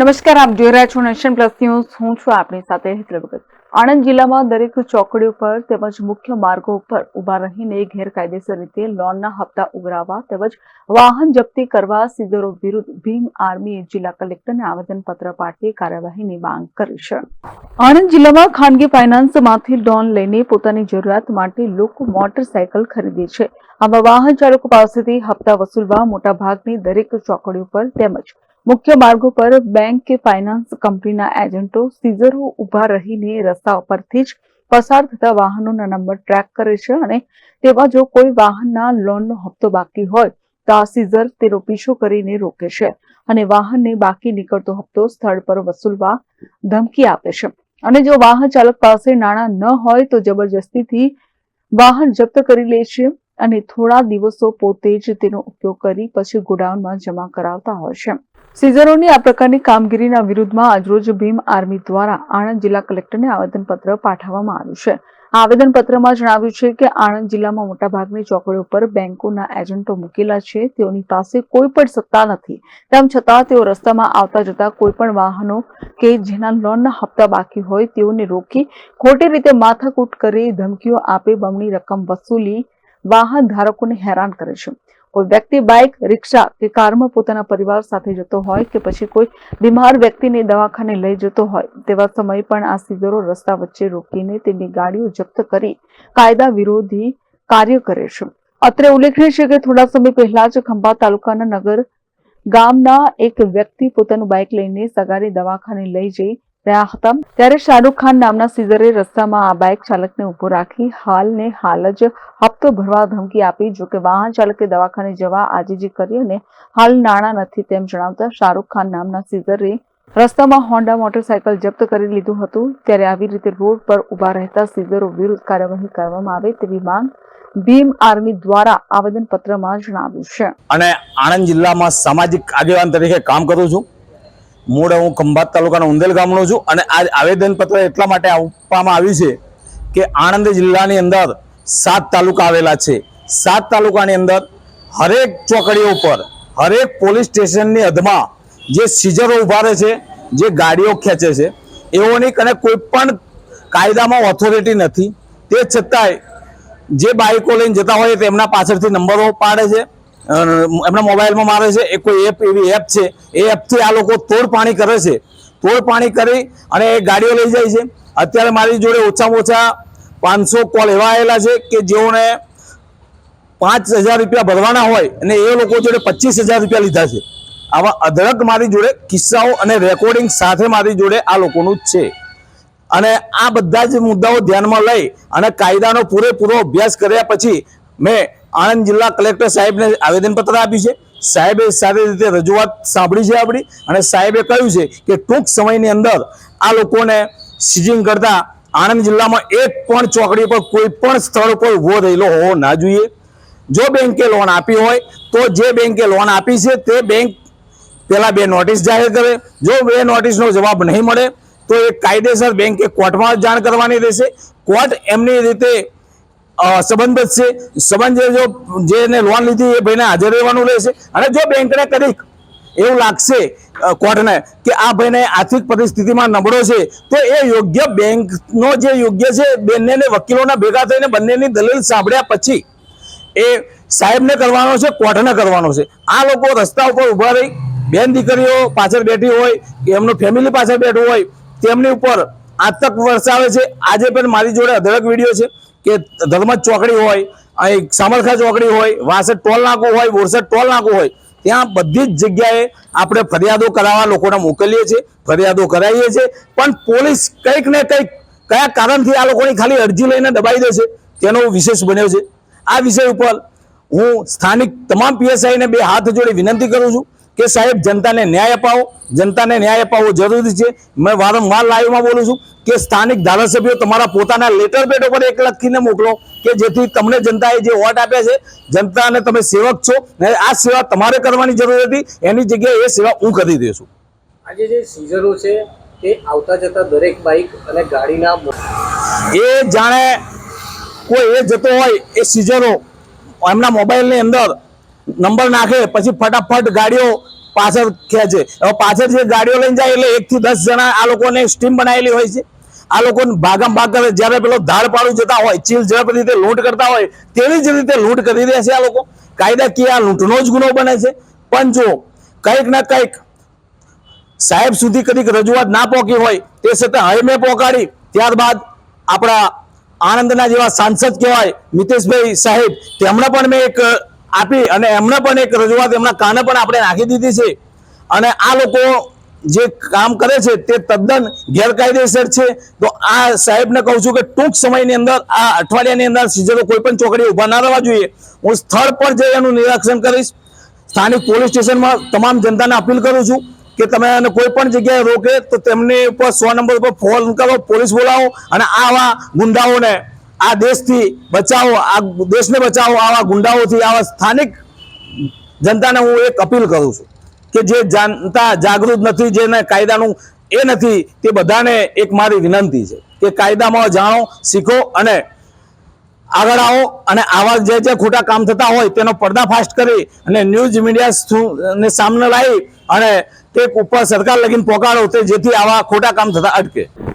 નમસ્કાર, આપ જોઈ રહ્યા છો નેશન પ્લસ ન્યૂઝ. હું છું આપની સાથે હેતલ આણંદ જિલ્લામાં દરેક ચોકડીઓ પર તેમજ મુખ્ય માર્ગો ઉપર ઊભા રહીને ગેરકાયદેસર રીતે લોનના હપ્તા ઉઘરાવવા તેમજ વાહન જપ્તી કરવા સીધરો વિરુદ્ધ ભીમ આર્મીએ જિલ્લા કલેક્ટરને આવેદનપત્ર પાઠવી કાર્યવાહીની માંગ કરી છે. આણંદ જિલ્લામાં ખાનગી ફાઇનાન્સમાંથી લોન લઈને પોતાની જરૂરિયાત માટે લોકો મોટરસાયકલ ખરીદે છે. આવા વાહન ચાલકો પાસેથી હપ્તા વસૂલવા મોટાભાગની દરેક ચોકડીઓ પર તેમજ મુખ્ય માર્ગો પર બેંક કે ફાઇનાન્સ કંપનીના એજન્ટો સીઝરો ઊભા રહીને રસ્તા પરથી જ પસાર થતા વાહનોના નંબર ટ્રેક કરે છે અને તેમાં જો કોઈ વાહનના લોનનો હપ્તો બાકી હોય, તો આ સીઝર તેનો પીછો કરીને રોકે છે અને વાહનને બાકી નીકળતો હપ્તો સ્થળ પર વસૂલવા ધમકી આપે છે. અને જો વાહન ચાલક પાસે નાણાં ન હોય, તો જબરજસ્તીથી વાહન જપ્ત કરી લે છે અને થોડા દિવસો પોતે જ તેનો ઉપયોગ કરી પછી ગોડાઉનમાં જમા કરાવતા હોય છે. સીઝરોની આ પ્રકારની કામગીરીના વિરુદ્ધમાં આજરોજ ભીમ આર્મી દ્વારા આણંદ જિલ્લા કલેક્ટરને આવેદનપત્ર પાઠવવામાં આવ્યું છે. આવેદનપત્રમાં જણાવ્યું છે કે આણંદ જિલ્લામાં મોટાભાગની ચોકડીઓ પર બેંકોના એજન્ટો મૂકેલા છે. તેઓની પાસે કોઈ પણ સત્તા નથી. તેમ છતાં તેઓ રસ્તામાં આવતા જતા કોઈ પણ વાહનો કે જેના લોનના હપ્તા બાકી હોય તેઓને રોકી ખોટી રીતે માથાકૂટ કરી ધમકીઓ આપી બમણી રકમ વસૂલી વાહન ધારકોને હેરાન કરે છે. કોઈ વ્યક્તિ બાઇક, રિક્ષા કે કારમાં પોતાના પરિવાર સાથે જતો હોય કે પછી કોઈ બીમાર વ્યક્તિને દવાખાને લઈ જતો હોય, તેવા સમયે પણ આ સીધરો રસ્તા વચ્ચે રોકીને તેમની ગાડીઓ જપ્ત કરી કાયદા વિરોધી કાર્ય કરે છે. અત્રે ઉલ્લેખનીય છે કે થોડા સમય પહેલા જ ખંભાત તાલુકાના નગર ગામના એક વ્યક્તિ પોતાનું બાઇક લઈને સગારી દવાખાને લઈ જઈ રહ્યા હતા. ત્યારે શાહરૂખ ખાન નામના સીઝરે રસ્તામાં આ બાઇક ચાલકને ઊભો રાખી હાલને હાલ જ હપ્તો ભરવા ધમકી આપી, જો કે વાહન ચાલકે દવાખાને જવા આજીજી કરી અને હાલ નાણાં નથી તેમ જણાવતા શાહરૂખ ખાન નામના સીઝરે રસ્તામાં હોન્ડા મોટરસાયકલ જપ્ત કરી લીધું હતું. ત્યારે આવી રીતે રોડ પર ઊભા રહેતા સીઝરો વિરુદ્ધ કાર્યવાહી કરવામાં આવે તેવી માંગ ભીમ આર્મી દ્વારા આવેદનપત્રમાં જણાવ્યું છે. અને આણંદ જિલ્લામાં સામાજિક આગેવાન તરીકે કામ કરું છું. મૂળ હું ખંભાત તાલુકાના ઉંદેલ ગામનો છું અને આ આવેદનપત્ર એટલા માટે આપવામાં આવ્યું છે કે આણંદ જિલ્લાની અંદર સાત તાલુકા આવેલા છે. સાત તાલુકાની અંદર હરેક ચોકડીઓ ઉપર, હરેક પોલીસ સ્ટેશનની હદમાં જે સીઝરો ઊભા રહે છે, જે ગાડીઓ ખેંચે છે, એઓની કને કોઈ પણ કાયદામાં ઓથોરિટી નથી. તે છતાંય જે બાઇકો લઈને જતા હોય તેમના પાછળથી નંબરો પાડે છે. એમના મોબાઈલમાં મારે છે, એ કોઈ એપ એવી એપ છે, એ એપથી આ લોકો તોડ પાણી કરે છે. તોડ પાણી કરી અને એ ગાડીઓ લઈ જાય છે. અત્યારે મારી જોડે ઓછામાં ઓછા પાંચસો કોલ એવા આવેલા છે કે જેઓને પાંચ હજાર રૂપિયા ભરવાના હોય અને એ લોકો જોડે પચીસ હજાર રૂપિયા લીધા છે. આવા અઢળક મારી જોડે કિસ્સાઓ અને રેકોર્ડિંગ સાથે મારી જોડે આ લોકોનું છે. અને આ બધા જ મુદ્દાઓ ધ્યાનમાં લઈ અને કાયદાનો પૂરેપૂરો અભ્યાસ કર્યા પછી મેં આણંદ જિલ્લા કલેક્ટર સાહેબને આવેદનપત્ર આપ્યું છે. સાહેબે સારી રીતે રજૂઆત સાંભળી છે આપણી અને સાહેબે કહ્યું છે કે ટૂંક સમયની અંદર આ લોકોને સીઝિંગ કરતા આણંદ જિલ્લામાં એક પણ ચોકડી પર કોઈ પણ સ્થળ પર ઊભો રહેલો હોવો ના જોઈએ. જો બેંકે લોન આપી હોય, તો જે બેંકે લોન આપી છે તે બેંક પેલા બે નોટિસ જાહેર કરે. જો બે નોટિસનો જવાબ નહીં મળે, તો એ કાયદેસર બેંકે કોર્ટમાં જાણ કરવાની રહેશે. કોર્ટ એમની રીતે જ છે. સંબંધ જો જેને લોન લીધી એ ભાઈને હાજર રહેવાનું રહેશે. અને જો બેંકને કરી એવું લાગશે કોર્ટને કે આ ભાઈને આર્થિક પરિસ્થિતિમાં નબળો છે, તો એ યોગ્ય બેંકનો જે યોગ્ય છે બંનેને વકીલોના ભેગા થઈને બંનેની દલીલ સાંભળ્યા પછી એ સાહેબને કરવાનો છે, કોર્ટને કરવાનો છે. આ લોકો રસ્તા ઉપર ઊભા રહી. બેન દીકરીઓ પાછળ બેઠી હોય કે એમનું ફેમિલી પાછળ બેઠું હોય, તેમની ઉપર આતંક વરસાવે છે. આજે પણ મારી જોડે અધળક વીડિયો છે કે ધર્મજ ચોકડી હોય, અહીં સામરખા ચોકડી હોય, વાસદ ટોલ નાકો હોય, બોરસદ ટોલ નાકો હોય, ત્યાં બધી જ જગ્યાએ આપણે ફરિયાદો કરાવવા લોકોને મોકલીએ છીએ, ફરિયાદો કરાવીએ છીએ. પણ પોલીસ કંઈક ને કંઈક કયા કારણથી આ લોકોની ખાલી અરજી લઈને દબાઈ દે છે, તેનો વિશેષ બન્યો છે. આ વિષય ઉપર હું સ્થાનિક તમામ પીએસઆઈને બે હાથ જોડે વિનંતી કરું છું કે સાહેબ જનતાને ન્યાય અપાવો. જનતાને ન્યાય અપાવવો જરૂરી છે. મેં વારંવાર લાઈવમાં બોલું છું કે સ્થાનિક ધારાસભ્યો તમારા પોતાના લેટર પેડ ઉપર એક લખીને મોકલો કે જેથી તમને જનતાએ જે વોટ આપ્યા છે જનતાને તમે સેવક છો ને આ સેવા તમારે કરવાની જરૂર હતી. એની જગ્યાએ એ સેવા હું કરી દઈશું આજે જે સીઝનો છે તે આવતા જતા દરેક બાઇક અને ગાડીના એ જાણે કોઈ એ જતો હોય એ સીઝનો એમના મોબાઈલની અંદર નંબર નાખે, પછી ફટાફટ ગાડીઓ પાછળ ખેંચે. હવે પાછળ જે ગાડીઓ લઈને જાય એટલે એકથી દસ જણા આ લોકોને સ્ટીમ બનાવેલી હોય છે. આ લોકો ભાગમ ભાગ કરે. જ્યારે પેલો ધાડ પાડું જતા હોય, ચીલ ઝડપ રીતે લૂંટ કરતા હોય, તેવી જ રીતે લૂંટ કરી રહ્યા છે આ લોકો. કાયદાકીય આ લૂંટનો જ ગુનો બને છે. પણ જો કંઈક ના કંઈક સાહેબ સુધી કદીક રજૂઆત ના પહોંચી હોય, તે છતાં હવે મેં પહોંચાડી ત્યારબાદ આપણા આણંદના જેવા સાંસદ કહેવાય, મિતેશભાઈ સાહેબ, તેમણે પણ મેં એક આપી અને એમણે પણ એક રજૂઆત એમના કાને પણ આપણે નાખી દીધી છે. અને આ લોકો જે કામ કરે છે તે તદ્દન ગેરકાયદેસર છે. તો આ સાહેબને કહું છું કે ટૂંક સમયની અંદર આ અઠવાડિયાની અંદર સીઝરો કોઈ પણ ચોકડી ઊભા ના રહેવા જોઈએ. હું સ્થળ પર જઈ એનું નિરીક્ષણ કરીશ. સ્થાનિક પોલીસ સ્ટેશનમાં તમામ જનતાને અપીલ કરું છું કે તમે એને કોઈ પણ જગ્યાએ રોકે તો તેમની ઉપર સો નંબર ઉપર ફોન કરો, પોલીસ બોલાવો અને આવા ગુંડાઓને આ દેશથી બચાવો, આ દેશને બચાવો, આવા ગુંડાઓથી, આવા સ્થાનિક જનતાને હું એક અપીલ કરું છું કે જે જનતા જાગૃત નથી, જેને કાયદાનું એ નથી, તે બધાને એક મારી વિનંતી છે કે કાયદામાં જાણો, શીખો અને આગળ આવો અને આવા જે જે ખોટા કામ થતા હોય તેનો પર્દાફાશ કરી અને ન્યૂઝ મીડિયા ને સામને લાવી અને તે ઉપર સરકાર લગીને પહોંચાડો તે જેથી આવા ખોટા કામ થતા અટકે.